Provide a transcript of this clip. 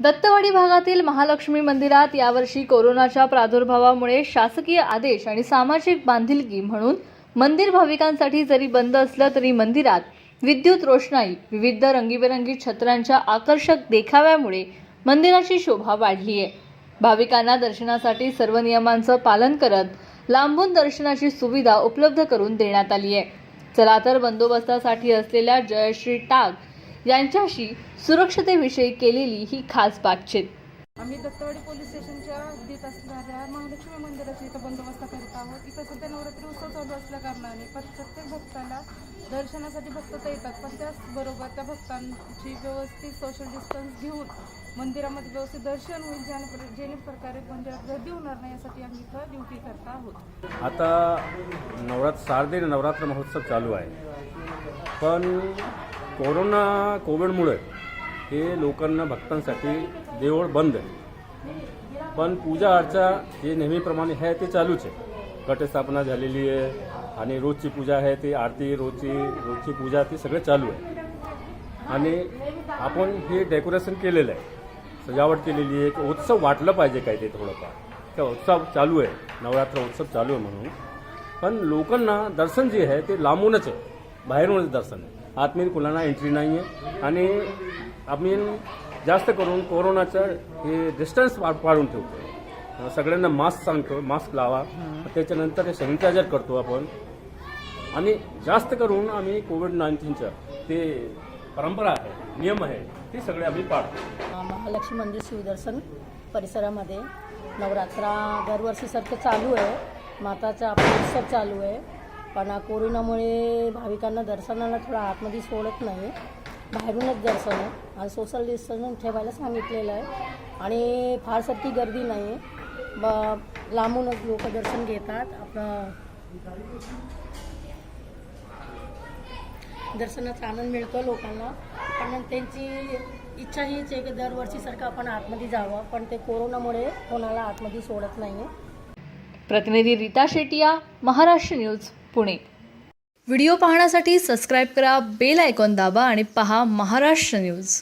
दत्तवाडी भागातील महालक्ष्मी मंदिरात यावर्षी कोरोनाच्या प्रादुर्भावामुळे शासकीय आदेश आणि सामाजिक बांधिलकी म्हणून मंदिर भाविकांसाठी जरी बंद असलं तरी मंदिरात विद्युत रोषणाई विविध रंगीबेरंगी छत्रांच्या आकर्षक देखाव्यामुळे मंदिराची शोभा वाढली आहे भाविकांना दर्शनासाठी सर्व नियमांचं पालन करत लांबून दर्शनाची सुविधा उपलब्ध करून देण्यात आली आहे चला तर बंदोबस्तासाठी असलेल्या जयश्री टाग यांच्याशी सुरक्षतेविषयी केलेली ही खास बातचीत. आम्ही दत्तवाडी पोलीस स्टेशनच्या हद्दीत असणाऱ्या महालक्ष्मी मंदिराची इथं बंदोबस्त करत आहोत. इथं सध्या नवरात्री उत्सव चालू असल्या कारणाने पण प्रत्येक भक्ताला दर्शनासाठी भक्त तर येतात पण त्याचबरोबर त्या भक्तांची व्यवस्थित सोशल डिस्टन्स घेऊन मंदिरामध्ये व्यवस्थित दर्शन होईल ज्याने जेणे प्रकारे मंदिरात गर्दी होणार नाही यासाठी आम्ही इथं ड्युटी करत आहोत. आता नवरात्र शारदीय नवरात्र महोत्सव चालू आहे. पण कोरोना कोविडमुळे हे लोकांना भक्तांसाठी देवळ बंद आहे. पण पूजा अर्चा जे नेहमीप्रमाणे आहे ते चालूच आहे. घटस्थापना झालेली आहे आणि रोजची पूजा आहे ती आरती रोजची रोजची पूजा ती सगळं चालू आहे. आणि आपण हे डेकोरेशन केलेलं आहे. सजावट केलेली आहे एक उत्सव वाटलं पाहिजे काय ते थोडंफार. का उत्सव चालू आहे. नवरात्र उत्सव चालू आहे म्हणून. पण लोकांना दर्शन जे आहे ते लांबूनच आहे. बाहेरूनच दर्शन आहे. आतमध्ये कुणाला एंट्री नाही आहे आणि आम्ही जास्त करून कोरोनाचं हे डिस्टन्स पाळून ठेवतो. सगळ्यांना मास्क सांगतो मास्क लावा. त्याच्यानंतर हे सॅनिटायझर करतो आपण. आणि जास्त करून आम्ही कोविड नाईन्टीनचं ते परंपरा आहे नियम आहे ते सगळे आम्ही पाळतो. महालक्ष्मी मंदिर शिवदर्शन परिसरामध्ये नवरात्रा दरवर्षीसारखं चालू आहे. माताचा आपला उत्सव चालू आहे. पण कोरोनामुळे भाविकांना दर्शनाला थोडं आतमध्ये सोडत नाही. बाहेरूनच दर्शन आहे. आणि सोशल डिस्टन्स ठेवायला सांगितलेलं आहे. आणि फार सारखी गर्दी नाही. आहे ब लांबूनच लोक दर्शन घेतात. आपलं दर्शनाचा आनंद मिळतो लोकांना. पण त्यांची इच्छा हीच आहे की दरवर्षीसारखं आपण आतमध्ये जावं. पण ते कोरोनामुळे कोणाला आतमध्ये सोडत नाही. प्रतिनिधी रीता शेटिया महाराष्ट्र न्यूज पुणे. व्हिडिओ पाहण्यासाठी सबस्क्राईब करा बेल आयकॉन दाबा आणि पहा महाराष्ट्र न्यूज